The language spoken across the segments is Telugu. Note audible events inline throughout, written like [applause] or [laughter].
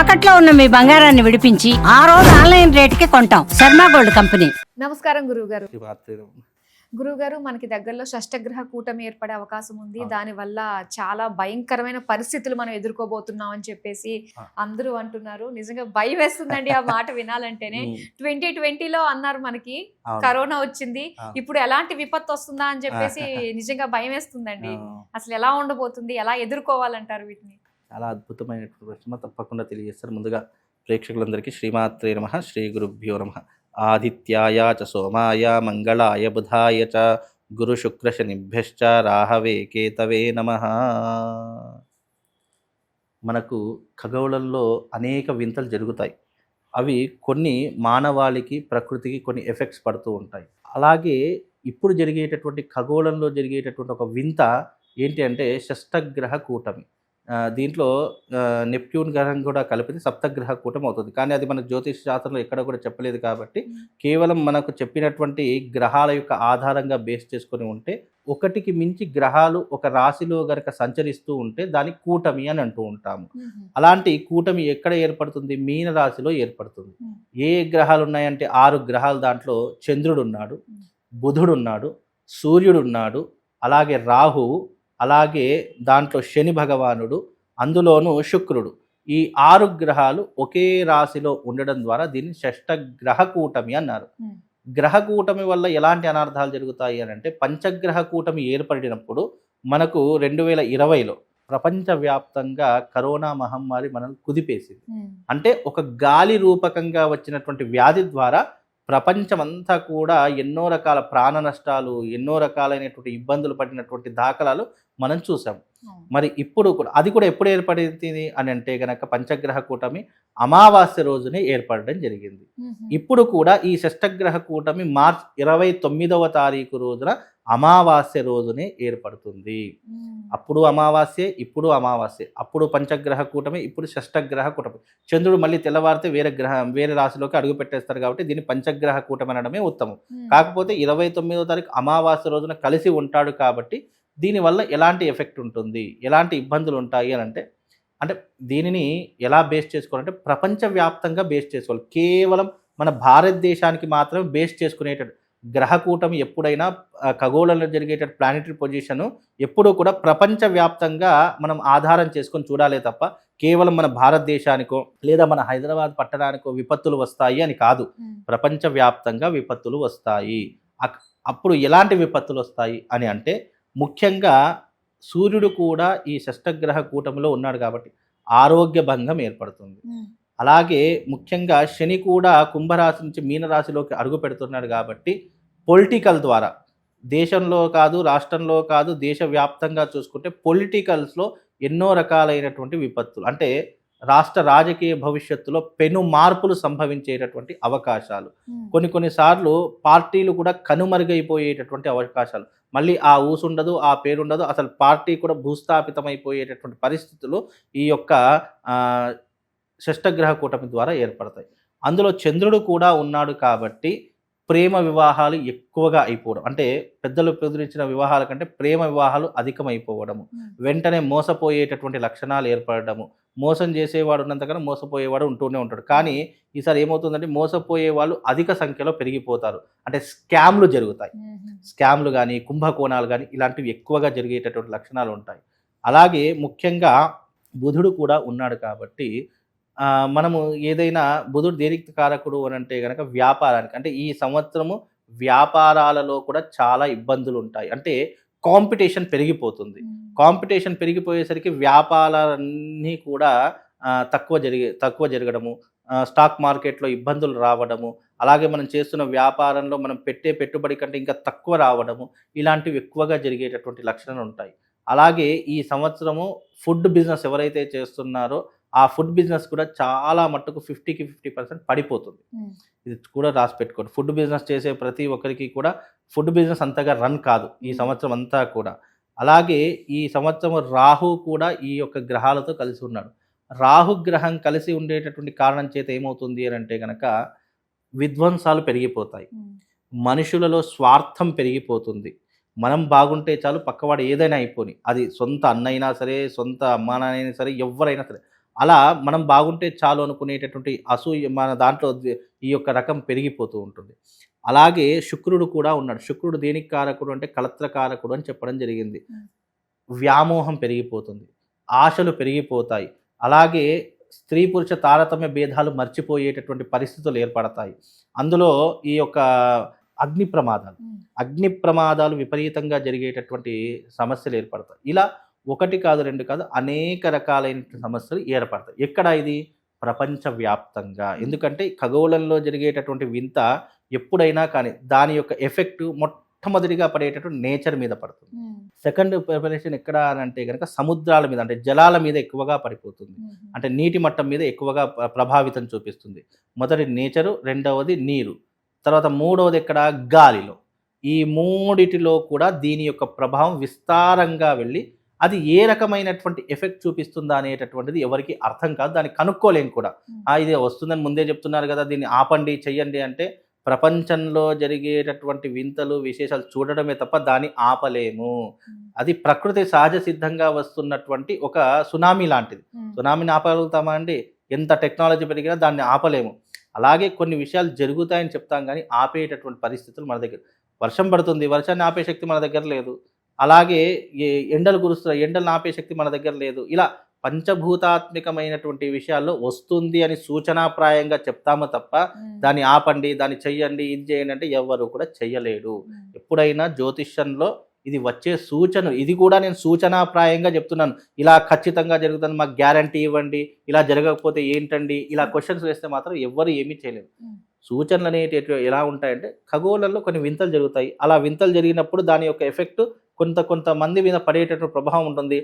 తాకట్లో ఉన్న మీ బంగారాన్ని విడిపించి ఆ రోజు ఆన్లైన్ రేటుకి కొంటాం. Sharma gold company. నమస్కారం గురువుగారు. గురువుగారు మనకి దగ్గరలో షష్టగ్రహ కూటమి ఏర్పడే అవకాశం ఉంది. దానివల్ల చాలా భయంకరమైన పరిస్థితులు మనం ఎదుర్కోబోతున్నాం అని చెప్పేసి. అందరూ అంటున్నారు. నిజంగా భయం వేస్తుందండి ఆ [laughs] మాట వినాలంటేనే. ట్వంటీ ట్వంటీలో అన్నారు మనకి. కరోనా వచ్చింది. ఇప్పుడు ఎలాంటి విపత్తు వస్తుందా అని చెప్పేసి [laughs] నిజంగా భయం వేస్తుందండి. అసలు ఎలా ఉండబోతుంది? ఎలా ఎదుర్కోవాలంటారు వీటిని? చాలా అద్భుతమైనటువంటి ప్రశ్న తప్పకుండా తెలియజేస్తారు. ముందుగా ప్రేక్షకులందరికీ శ్రీమాత్రే నమ. శ్రీ గురుభ్యో నమ. ఆదిత్యాయ చ సోమాయ మంగళాయ బుధాయ చ గురు శుక్ర శనిభ్యశ్చ రాహవే కేతవే నమ. మనకు ఖగోళంలో అనేక వింతలు జరుగుతాయి. అవి కొన్ని మానవాళికి ప్రకృతికి కొన్ని ఎఫెక్ట్స్ పడుతూ ఉంటాయి. అలాగే ఇప్పుడు జరిగేటటువంటి ఖగోళంలో జరిగేటటువంటి ఒక వింత ఏంటి అంటే షష్టగ్రహ కూటమి. దీంట్లో నెప్ట్యూన్ గ్రహం కూడా కలిపితే సప్తగ్రహ కూటమి అవుతుంది. కానీ అది మన జ్యోతిష్ శాస్త్రంలో ఎక్కడ కూడా చెప్పలేదు కాబట్టి కేవలం మనకు చెప్పినటువంటి గ్రహాల యొక్క ఆధారంగా బేస్ చేసుకొని ఉంటే ఒకటికి మించి గ్రహాలు ఒక రాశిలో గనక సంచరిస్తూ ఉంటే దాన్ని కూటమి అని అంటూ ఉంటాము. అలాంటి కూటమి ఎక్కడ ఏర్పడుతుంది? మీన రాశిలో ఏర్పడుతుంది. ఏ గ్రహాలు ఉన్నాయంటే ఆరు గ్రహాలు దాంట్లో చంద్రుడు ఉన్నాడు. బుధుడు ఉన్నాడు సూర్యుడు ఉన్నాడు అలాగే రాహువు అలాగే దాంట్లో శని భగవానుడు అందులోనూ శుక్రుడు. ఈ ఆరు గ్రహాలు ఒకే రాశిలో ఉండడం ద్వారా దీన్ని షష్ఠ గ్రహ కూటమి అన్నారు. గ్రహ కూటమి వల్ల ఎలాంటి అనర్థాలు జరుగుతాయి అని అంటే పంచగ్రహ కూటమి ఏర్పడినప్పుడు మనకు రెండు వేల ఇరవైలో ప్రపంచవ్యాప్తంగా కరోనా మహమ్మారి మనల్ని కుదిపేసింది. అంటే ఒక గాలి రూపకంగా వచ్చినటువంటి వ్యాధి ద్వారా ప్రపంచమంతా కూడా ఎన్నో రకాల ప్రాణ నష్టాలు ఎన్నో రకాలైనటువంటి ఇబ్బందులు పడినటువంటి దాఖలాలు మనం చూసాం. మరి ఇప్పుడు కూడా అది కూడా ఎప్పుడు ఏర్పడింది అని అంటే గనక పంచగ్రహ కూటమి అమావాస్య రోజునే ఏర్పడడం జరిగింది. ఇప్పుడు కూడా ఈ షష్టగ్రహ కూటమి మార్చ్ ఇరవై తొమ్మిదవ తారీఖు రోజున అమావాస్య రోజునే ఏర్పడుతుంది. అప్పుడు అమావాస్య ఇప్పుడు అమావాస్య. అప్పుడు పంచగ్రహ కూటమి ఇప్పుడు షష్టగ్రహ కూటమి. చంద్రుడు మళ్ళీ తెల్లవారితే వేరే గ్రహం వేరే రాశిలోకి అడుగు పెట్టేస్తారు కాబట్టి దీన్ని పంచగ్రహ కూటమి అనడమే ఉత్తమం. కాకపోతే ఇరవై తొమ్మిదో తారీఖు అమావాస్య రోజున కలిసి ఉంటాడు కాబట్టి దీనివల్ల ఎలాంటి ఎఫెక్ట్ ఉంటుంది? ఎలాంటి ఇబ్బందులు ఉంటాయి అని అంటే అంటే దీనిని ఎలా బేస్ చేసుకోవాలంటే ప్రపంచవ్యాప్తంగా బేస్ చేసుకోవాలి. కేవలం మన భారతదేశానికి మాత్రమే బేస్ చేసుకునేటట్టు గ్రహ కూటమి ఎప్పుడైనా ఖగోళంలో జరిగేట ప్లానెటరీ పొజిషన్ ఎప్పుడూ కూడా ప్రపంచవ్యాప్తంగా మనం ఆధారం చేసుకొని చూడాలే తప్ప కేవలం మన భారతదేశానికో లేదా మన హైదరాబాద్ పట్టణానికో విపత్తులు వస్తాయి అని కాదు. ప్రపంచవ్యాప్తంగా విపత్తులు వస్తాయి. అప్పుడు ఎలాంటి విపత్తులు వస్తాయి అని అంటే ముఖ్యంగా సూర్యుడు కూడా ఈ షష్టగ్రహ కూటమిలో ఉన్నాడు కాబట్టి ఆరోగ్య భంగం ఏర్పడుతుంది. అలాగే ముఖ్యంగా శని కూడా కుంభరాశి నుంచి మీనరాశిలోకి అడుగు పెడుతున్నాడు కాబట్టి పొలిటికల్ ద్వారా దేశంలో కాదు రాష్ట్రంలో కాదు దేశవ్యాప్తంగా చూసుకుంటే పొలిటికల్స్లో ఎన్నో రకాలైనటువంటి విపత్తులు. అంటే రాష్ట్ర రాజకీయ భవిష్యత్తులో పెను మార్పులు సంభవించేటటువంటి అవకాశాలు. కొన్ని కొన్నిసార్లు పార్టీలు కూడా కనుమరుగైపోయేటటువంటి అవకాశాలు. మళ్ళీ ఆ ఊసుండదు ఆ పేరుండదు అసలు పార్టీ కూడా భూస్థాపితమైపోయేటటువంటి పరిస్థితులు ఈ యొక్క షష్టగ్రహ కూటమి ద్వారా ఏర్పడతాయి. అందులో చంద్రుడు కూడా ఉన్నాడు కాబట్టి ప్రేమ వివాహాలు ఎక్కువగా అయిపోవడం. అంటే పెద్దలు కుదిరించిన వివాహాల కంటే ప్రేమ వివాహాలు అధికమైపోవడము. వెంటనే మోసపోయేటటువంటి లక్షణాలు ఏర్పడము మోసం చేసేవాడు ఉన్నంతకన్నా మోసపోయేవాడు ఉంటూనే ఉంటాడు. కానీ ఈసారి ఏమవుతుందంటే మోసపోయే వాళ్ళు అధిక సంఖ్యలో పెరిగిపోతారు. అంటే స్కామ్లు జరుగుతాయి. స్కామ్లు కానీ కుంభకోణాలు కానీ ఇలాంటివి ఎక్కువగా జరిగేటటువంటి లక్షణాలు ఉంటాయి. అలాగే ముఖ్యంగా బుధుడు కూడా ఉన్నాడు కాబట్టి మనము ఏదైనా బుధుడు దేనికి కారకుడు అని అంటే కనుక వ్యాపారానికి. అంటే ఈ సంవత్సరము వ్యాపారాలలో కూడా చాలా ఇబ్బందులు ఉంటాయి. అంటే కాంపిటీషన్ పెరిగిపోతుంది. కాంపిటీషన్ పెరిగిపోయేసరికి వ్యాపారాలన్నీ కూడా తక్కువ జరిగే తక్కువ జరగడము స్టాక్ మార్కెట్లో ఇబ్బందులు రావడము అలాగే మనం చేస్తున్న వ్యాపారంలో మనం పెట్టే పెట్టుబడి కంటే ఇంకా తక్కువ రావడము ఇలాంటివి ఎక్కువగా జరిగేటటువంటి లక్షణాలు ఉంటాయి. అలాగే ఈ సంవత్సరము ఫుడ్ బిజినెస్ ఎవరైతే చేస్తున్నారో ఆ ఫుడ్ బిజినెస్ కూడా చాలా మట్టుకు ఫిఫ్టీకి ఫిఫ్టీ పర్సెంట్ పడిపోతుంది. ఇది కూడా రాసి పెట్టుకోండి. ఫుడ్ బిజినెస్ చేసే ప్రతి ఒక్కరికి కూడా ఫుడ్ బిజినెస్ అంతగా రన్ కాదు ఈ సంవత్సరం అంతా కూడా. అలాగే ఈ సంవత్సరం రాహు కూడా ఈ యొక్క గ్రహాలతో కలిసి ఉన్నాడు. రాహు గ్రహం కలిసి ఉండేటటువంటి కారణం చేత ఏమవుతుంది అని అంటే కనుక విధ్వంసాలు పెరిగిపోతాయి. మనుషులలో స్వార్థం పెరిగిపోతుంది. మనం బాగుంటే చాలు పక్కవాడు ఏదైనా అయిపోని. అది సొంత అన్నైనా సరే సొంత అమ్మానైనా సరే ఎవరైనా సరే. అలా మనం బాగుంటే చాలు అనుకునేటటువంటి అసూయ మన దాంట్లో ఈ యొక్క రకం పెరిగిపోతూ ఉంటుంది. అలాగే శుక్రుడు కూడా ఉన్నాడు. శుక్రుడు దేనికి కారకుడు అంటే కలత్ర కారకుడు అని చెప్పడం జరిగింది. వ్యామోహం పెరిగిపోతుంది. ఆశలు పెరిగిపోతాయి. అలాగే స్త్రీ పురుష తారతమ్య భేదాలు మర్చిపోయేటటువంటి పరిస్థితులు ఏర్పడతాయి. అందులో ఈ యొక్క అగ్ని ప్రమాదాలు. అగ్ని ప్రమాదాలు విపరీతంగా జరిగేటటువంటి సమస్యలు ఏర్పడతాయి. ఇలా ఒకటి కాదు రెండు కాదు అనేక రకాలైన సమస్యలు ఏర్పడతాయి. ఎక్కడ ఇది? ప్రపంచవ్యాప్తంగా. ఎందుకంటే ఖగోళంలో జరిగేటటువంటి వింత ఎప్పుడైనా కానీ దాని యొక్క ఎఫెక్ట్ మొట్టమొదటిగా పడేటటువంటి నేచర్ మీద పడుతుంది. సెకండ్ ప్రిపరేషన్ ఎక్కడ అని అంటే కనుక సముద్రాల మీద అంటే జలాల మీద ఎక్కువగా పడిపోతుంది. అంటే నీటి మట్టం మీద ఎక్కువగా ప్ర- ప్రభావితం చూపిస్తుంది. మొదటి నేచరు రెండవది నీరు. తర్వాత మూడవది ఎక్కడ? గాలిలో. ఈ మూడిటిలో కూడా దీని యొక్క ప్రభావం విస్తారంగా వెళ్ళి అది ఏ రకమైనటువంటి ఎఫెక్ట్ చూపిస్తుందా అనేటటువంటిది ఎవరికి అర్థం కాదు. దాన్ని కనుక్కోలేం కూడా. ఇది వస్తుందని ముందే చెప్తున్నారు కదా దీన్ని ఆపండి చెయ్యండి అంటే ప్రపంచంలో జరిగేటటువంటి వింతలు విశేషాలు చూడడమే తప్ప దాన్ని ఆపలేము. అది ప్రకృతి సహజ సిద్ధంగా వస్తున్నటువంటి ఒక సునామీ లాంటిది. సునామీని ఆపగలుగుతామా అండి? ఎంత టెక్నాలజీ పెరిగినా దాన్ని ఆపలేము. అలాగే కొన్ని విషయాలు జరుగుతాయని చెప్తాం కానీ ఆపేటటువంటి పరిస్థితులు మన దగ్గర. వర్షం పడుతుంది. వర్షాన్ని ఆపే శక్తి మన దగ్గర లేదు. అలాగే ఎండలు కురుస్తున్నాయి ఎండలను ఆపే శక్తి మన దగ్గర లేదు. ఇలా పంచభూతాత్మికమైనటువంటి విషయాల్లో వస్తుంది అని సూచనాప్రాయంగా చెప్తాము తప్ప దాన్ని ఆపండి దాన్ని చెయ్యండి ఇది చేయండి అంటే ఎవ్వరు కూడా చెయ్యలేడు. ఎప్పుడైనా జ్యోతిష్యంలో ఇది వచ్చే సూచన ఇది కూడా నేను సూచనాప్రాయంగా చెప్తున్నాను. ఇలా ఖచ్చితంగా జరుగుతుంది మాకు గ్యారంటీ ఇవ్వండి ఇలా జరగకపోతే ఏంటండి ఇలా క్వశ్చన్స్ వేస్తే మాత్రం ఎవ్వరు ఏమీ చేయలేరు. సూచనలు అనేటి ఎలా ఉంటాయంటే ఖగోళంలో కొన్ని వింతలు జరుగుతాయి. అలా వింతలు జరిగినప్పుడు దాని యొక్క ఎఫెక్ట్ కొంత కొంతమంది మీద పడేటటువంటి ప్రభావం ఉంటుంది.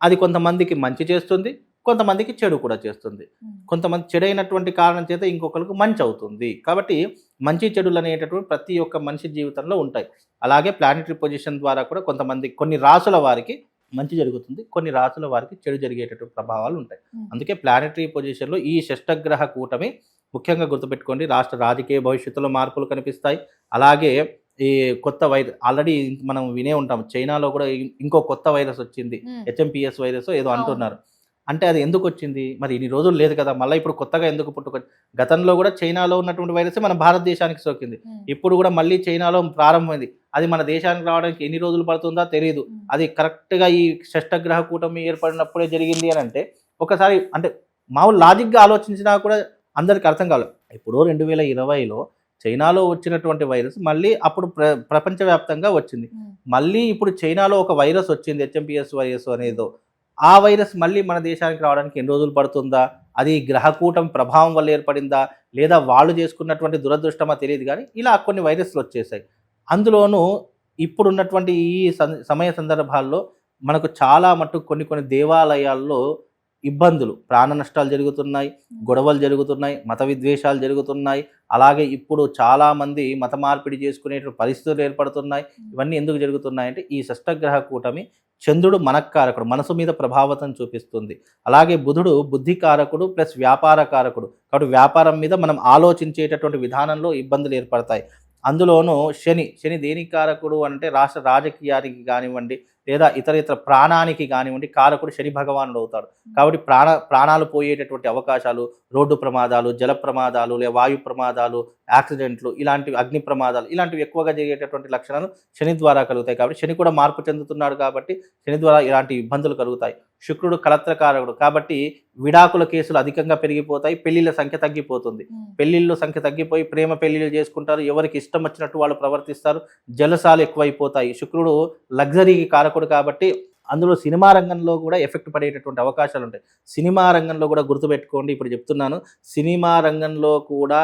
అది కొంతమందికి మంచి చేస్తుంది కొంతమందికి చెడు కూడా చేస్తుంది. ఉమ్. కొంతమంది చెడైనటువంటి కారణం చేత ఇంకొకరికి మంచి అవుతుంది. కాబట్టి మంచి చెడులు అనేటటువంటి ప్రతి ఒక్క మనిషి జీవితంలో ఉంటాయి. అలాగే ప్లానటరీ పొజిషన్ ద్వారా కూడా కొంతమంది కొన్ని రాసుల వారికి మంచి జరుగుతుంది కొన్ని రాసుల వారికి చెడు జరిగేటటువంటి ప్రభావాలు ఉంటాయి. Hmm. అందుకే ప్లానటరీ పొజిషన్లో ఈ షష్టగ్రహ కూటమి ముఖ్యంగా గుర్తుపెట్టుకోండి. రాష్ట్ర రాజకీయ భవిష్యత్తులో మార్పులు కనిపిస్తాయి. అలాగే ఈ కొత్త వైరస్ ఆల్రెడీ మనం వినే ఉంటాం. చైనాలో కూడా ఇంకో కొత్త వైరస్ వచ్చింది. హెచ్ఎంపిఎస్ వైరస్ ఏదో. అంటున్నారు. అంటే అది ఎందుకు వచ్చింది? మరి ఇన్ని రోజులు లేదు కదా. మళ్ళీ ఇప్పుడు కొత్తగా ఎందుకు పుట్టుకొచ్చి గతంలో కూడా చైనాలో ఉన్నటువంటి వైరస్ మన భారతదేశానికి సోకింది. ఇప్పుడు కూడా మళ్ళీ చైనాలో ప్రారంభమైంది. అది మన దేశానికి రావడానికి ఎన్ని రోజులు పడుతుందా తెలియదు అది కరెక్ట్గా ఈ షష్టగ్రహ కూటమి ఏర్పడినప్పుడే జరిగింది అని అంటే ఒకసారి అంటే మామూలు లాజిక్గా ఆలోచించినా కూడా అందరికి అర్థం కాలేదు ఇప్పుడు రెండు వేల ఇరవైలో చైనాలో వచ్చినటువంటి వైరస్ మళ్ళీ అప్పుడు ప్ర ప్రపంచవ్యాప్తంగా వచ్చింది. మళ్ళీ ఇప్పుడు చైనాలో ఒక వైరస్ వచ్చింది హెచ్ఎంపిఎస్ వైరస్ అనేదో. ఆ వైరస్ మళ్ళీ మన దేశానికి రావడానికి ఎన్ని రోజులు పడుతుందా? అది గ్రహకూటం ప్రభావం వల్ల ఏర్పడిందా? లేదా వాళ్ళు చేసుకున్నటువంటి దురదృష్టమా తెలియదు కానీ ఇలా కొన్ని వైరస్లు వచ్చేసాయి. అందులోనూ ఇప్పుడున్నటువంటి ఈ సమయ సందర్భాల్లో మనకు చాలా మటుకు కొన్ని కొన్ని దేవాలయాల్లో ఇబ్బందులు. ప్రాణ నష్టాలు జరుగుతున్నాయి గొడవలు జరుగుతున్నాయి మత విద్వేషాలు జరుగుతున్నాయి. అలాగే ఇప్పుడు చాలామంది మత మార్పిడి చేసుకునే పరిస్థితులు ఏర్పడుతున్నాయి. ఇవన్నీ ఎందుకు జరుగుతున్నాయి అంటే ఈ షష్టగ్రహ కూటమి చంద్రుడు మనక్కారకుడు మనసు మీద ప్రభావితం చూపిస్తుంది. అలాగే బుధుడు బుద్ధికారకుడు ప్లస్ వ్యాపార కారకుడు కాబట్టి వ్యాపారం మీద మనం ఆలోచించేటటువంటి విధానంలో ఇబ్బందులు ఏర్పడతాయి. అందులోనూ శని శని దేని కారకుడు అంటే రాష్ట్ర రాజకీయానికి కానివ్వండి లేదా ఇతర ఇతర ప్రాణానికి కానివ్వండి కారకుడు శని భగవానుడు అవుతాడు. కాబట్టి ప్రాణ ప్రాణాలు పోయేటటువంటి అవకాశాలు రోడ్డు ప్రమాదాలు జల ప్రమాదాలు లేదా వాయు ప్రమాదాలు యాక్సిడెంట్లు ఇలాంటివి అగ్ని ప్రమాదాలు ఇలాంటివి ఎక్కువగా జరిగేటటువంటి లక్షణాలు శని ద్వారా కలుగుతాయి. కాబట్టి శని కూడా మార్పు చెందుతున్నాడు కాబట్టి శని ద్వారా ఇలాంటి ఇబ్బందులు కలుగుతాయి. శుక్రుడు కలత్రకారకుడు కాబట్టి విడాకుల కేసులు అధికంగా పెరిగిపోతాయి పెళ్ళిళ్ళ సంఖ్య తగ్గిపోతుంది. పెళ్ళిళ్ళు సంఖ్య తగ్గిపోయి ప్రేమ పెళ్ళిళ్ళు చేసుకుంటారు. ఎవరికి ఇష్టం వచ్చినట్టు వాళ్ళు ప్రవర్తిస్తారు. జలసాలు ఎక్కువైపోతాయి. శుక్రుడు లగ్జరీకి కారకుడు కాబట్టి అందులో సినిమా రంగంలో కూడా ఎఫెక్ట్ పడేటటువంటి అవకాశాలు ఉంటాయి. సినిమా రంగంలో కూడా గుర్తుపెట్టుకోండి. ఇప్పుడు చెప్తున్నాను. సినిమా రంగంలో కూడా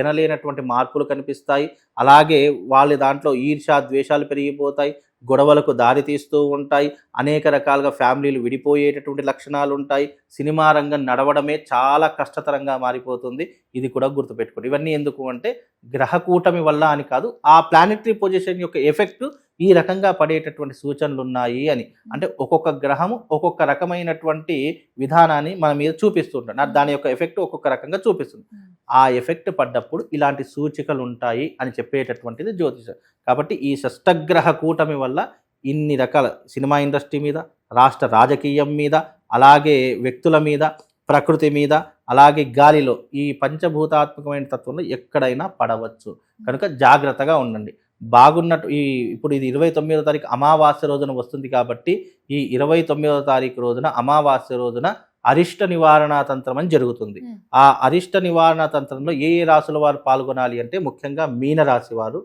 ఎనలేనటువంటి మార్పులు కనిపిస్తాయి. అలాగే వాళ్ళ దాంట్లో ఈర్షా ద్వేషాలు పెరిగిపోతాయి. గొడవలకు దారి తీస్తూ ఉంటాయి. అనేక రకాలుగా ఫ్యామిలీలు విడిపోయేటటువంటి లక్షణాలు ఉంటాయి. సినిమా రంగం నడవడమే చాలా కష్టతరంగా మారిపోతుంది. ఇది కూడా గుర్తుపెట్టుకోండి. ఇవన్నీ ఎందుకు అంటే గ్రహకూటమి వల్ల అని కాదు. ఆ ప్లానెటరీ పొజిషన్ యొక్క ఎఫెక్ట్ ఈ రకంగా పడేటటువంటి సూచనలు ఉన్నాయి అని. అంటే ఒక్కొక్క గ్రహము ఒక్కొక్క రకమైనటువంటి విధానాన్ని మన మీద చూపిస్తుంటాడు. దాని యొక్క ఎఫెక్ట్ ఒక్కొక్క రకంగా చూపిస్తుంది. ఉమ్, ఆ ఎఫెక్ట్ పడ్డప్పుడు ఇలాంటి సూచికలు ఉంటాయి అని చెప్పేటటువంటిది జ్యోతిషం. కాబట్టి ఈ షష్టగ్రహ కూటమి వల్ల ఇన్ని రకాల సినిమా ఇండస్ట్రీ మీద రాష్ట్ర రాజకీయం మీద అలాగే వ్యక్తుల మీద ప్రకృతి మీద అలాగే గాలిలో ఈ పంచభూతాత్మకమైన తత్వంలో ఎక్కడైనా పడవచ్చు. కనుక జాగ్రత్తగా ఉండండి. బాగున్నట్టు ఈ ఇప్పుడు ఇది ఇరవై తొమ్మిదో తారీఖు అమావాస్య రోజున వస్తుంది కాబట్టి ఈ ఇరవై తొమ్మిదవ తారీఖు రోజున అమావాస్య రోజున అరిష్ట నివారణ తంత్రం అని జరుగుతుంది. ఆ అరిష్ట నివారణ తంత్రంలో ఏ ఏ రాసుల వారు పాల్గొనాలి అంటే ముఖ్యంగా మీన రాశి వారు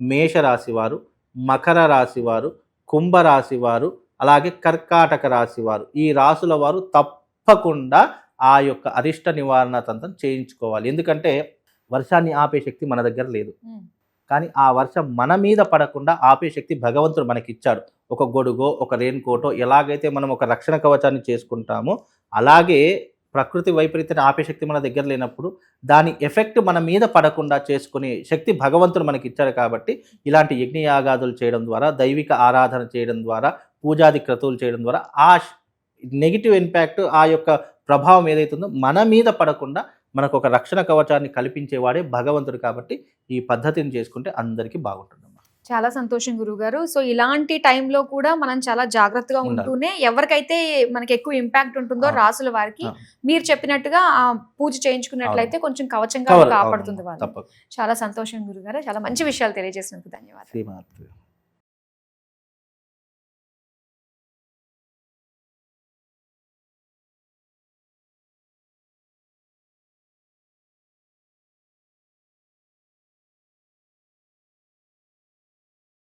మేష రాశి వారు మకర రాశి వారు కుంభ రాశి వారు అలాగే కర్కాటక రాశి వారు ఈ రాసుల వారు తప్పకుండా ఆ యొక్క అరిష్ట నివారణ తంత్రం చేయించుకోవాలి ఎందుకంటే వర్షాన్ని ఆపే శక్తి మన దగ్గర లేదు. కానీ ఆ వర్షం మన మీద పడకుండా ఆపే శక్తి భగవంతుడు మనకి ఇచ్చాడు ఒక గొడుగో ఒక రెయిన్ కోటో ఎలాగైతే మనం ఒక రక్షణ కవచాన్ని చేసుకుంటామో అలాగే ప్రకృతి వైపరీత్యాన్ని ఆపే శక్తి మన దగ్గర లేనప్పుడు దాని ఎఫెక్ట్ మన మీద పడకుండా చేసుకునే శక్తి భగవంతుడు మనకి ఇచ్చాడు కాబట్టి ఇలాంటి యజ్ఞయాగాదులు చేయడం ద్వారా దైవిక ఆరాధన చేయడం ద్వారా పూజాది క్రతువులు చేయడం ద్వారా ఆ నెగిటివ్ ఇంపాక్ట్ ఆ యొక్క ప్రభావం ఏదైతుందో మన మీద పడకుండా మనకు ఒక రక్షణ కవచాన్ని కల్పించేవాడే భగవంతుడు కాబట్టి ఈ పద్ధతిని చేసుకుంటే అందరికీ బాగుంటుందమ్మా. చాలా సంతోషం గురుగారు. సో ఇలాంటి టైంలో కూడా మనం చాలా జాగ్రత్తగా. ఉంటూనే ఎవరికైతే మనకి ఎక్కువ ఇంపాక్ట్ ఉంటుందో. రాసుల వారికి. మీరు చెప్పినట్టుగా ఆ పూజ చేయించుకున్నట్లయితే కొంచెం కవచంగా కాపాడుతుంది వాళ్ళు. చాలా సంతోషం గురుగారు. చాలా మంచి విషయాలు తెలియజేసినందుకు ధన్యవాదాలు.